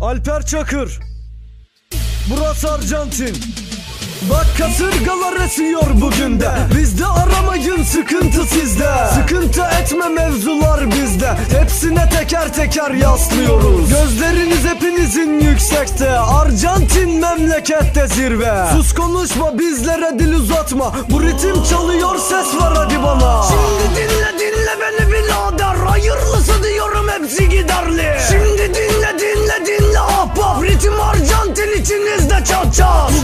Alper Çakır. Burası Arjantin. Bak kasırgalar esiyor bugün de. Bizde aramayın sıkıntı sizde. Sıkıntı etme mevzular bizde. Hepsine teker teker yaslıyoruz. Gözleriniz hepinizin yüksekte. Arjantin memlekette zirve. Sus konuşma bizlere dil uzatma. Bu ritim çalıyor ses var hadi bana. Şimdi dinle dinle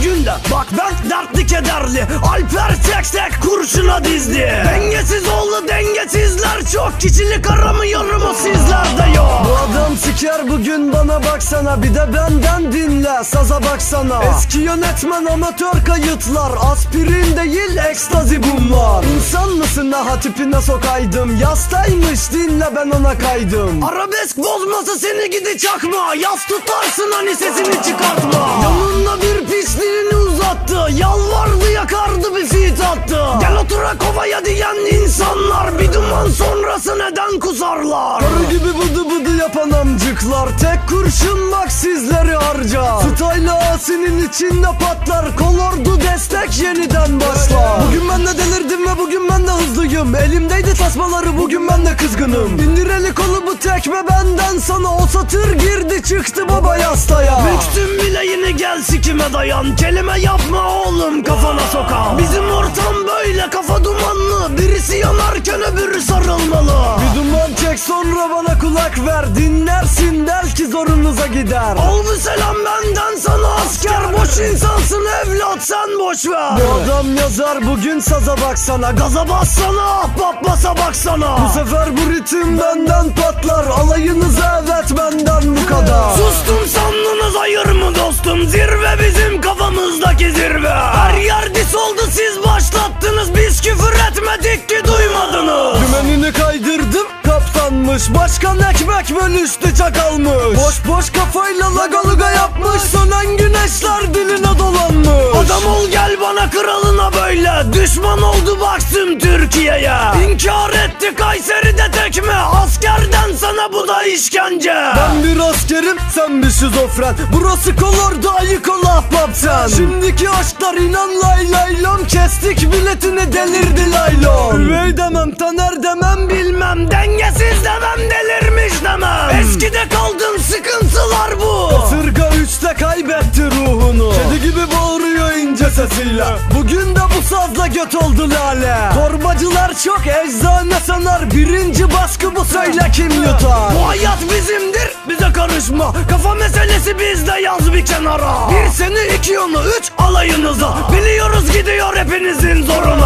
çat Bugün de bak ben dertli kederli Alper tek tek kurşuna dizdi. Dengesiz oldu dengesizler çok. Kişilik aramıyorum o sizlerde yok. Bu adam siker bugün bana baksana. Bir de benden dinle saza baksana. Eski yönetmen amatör kayıtlar. Aspirin değil ekstazi bunlar. İnsan mısın ha tipine sokaydım? Yastaymış dinle ben ona kaydım. Arabesk bozması seni gidi çakma Yaz tutarsın hani sesini çıkartma insanlar Bir duman sonrası neden kusarlar Arı gibi bıdı bıdı yapan amcıklar Tek kurşun bak sizleri harca. Style asinin içinde patlar Kolordu destek yeniden başlar. Bugün ben de delirdim ve bugün ben de hızlıyım. Elimdeydi tasmaları bugün ben de kızgınım. İndir eli kolu bu tekme benden sana. O satır girdi çıktı baba yastaya. Büktüm bileğini gel sikime dayan. Kelime yapma oğlum kafana sokan Bizim ortam böyle kafa dumanlı. Birisi yanarken öbürü sarılmalı. Bir duman çek sonra bana kulak ver. Dinlersin belki zorunuza gider. Al bu selam benden sana asker. Boş insansın evlat sen boş ver. Bu adam yazar bugün saza baksana. Gaza bassana ahbap basa baksana. Bu sefer bu ritim benden patlar. Alayınıza zirve Her yer dis oldu siz başlattınız. Biz küfür etmedik ki duymadınız. Dümenini kaydırdım kaptanmış. Başkan ekmek bölüştü çakalmış. Boş boş kafayla lagaluga yapmış. Sönen güneşler diline dolanmış. Adam ol gel bana kralına böyle. Düşman oldu baksın Türkiye'ye. İnkar etti Kayseri'de tekme Askerden sana bu da işkence. Ben bir askerim sen bir şizofren. Burası kolordu ayık ol ahbap sen Şimdiki aşklar inan lay lay lom. Kestik biletini delirdi laylon Üvey demem taner demem. Bilmem dengesiz demem delirmiş demem. Eskide kaldın sıkıntılar bu. Sırga üçte kaybetti gibi sesiyle Bugün de bu sazla göt oldu lale. Torbacılar çok eczane sanar. Birinci baskı bu söyle kim yutar? Bu hayat bizimdir bize karışma. Kafa meselesi bizde yaz bir kenara. Bir seni iki onu üç alayınıza. Biliyoruz gidiyor hepinizin zoruna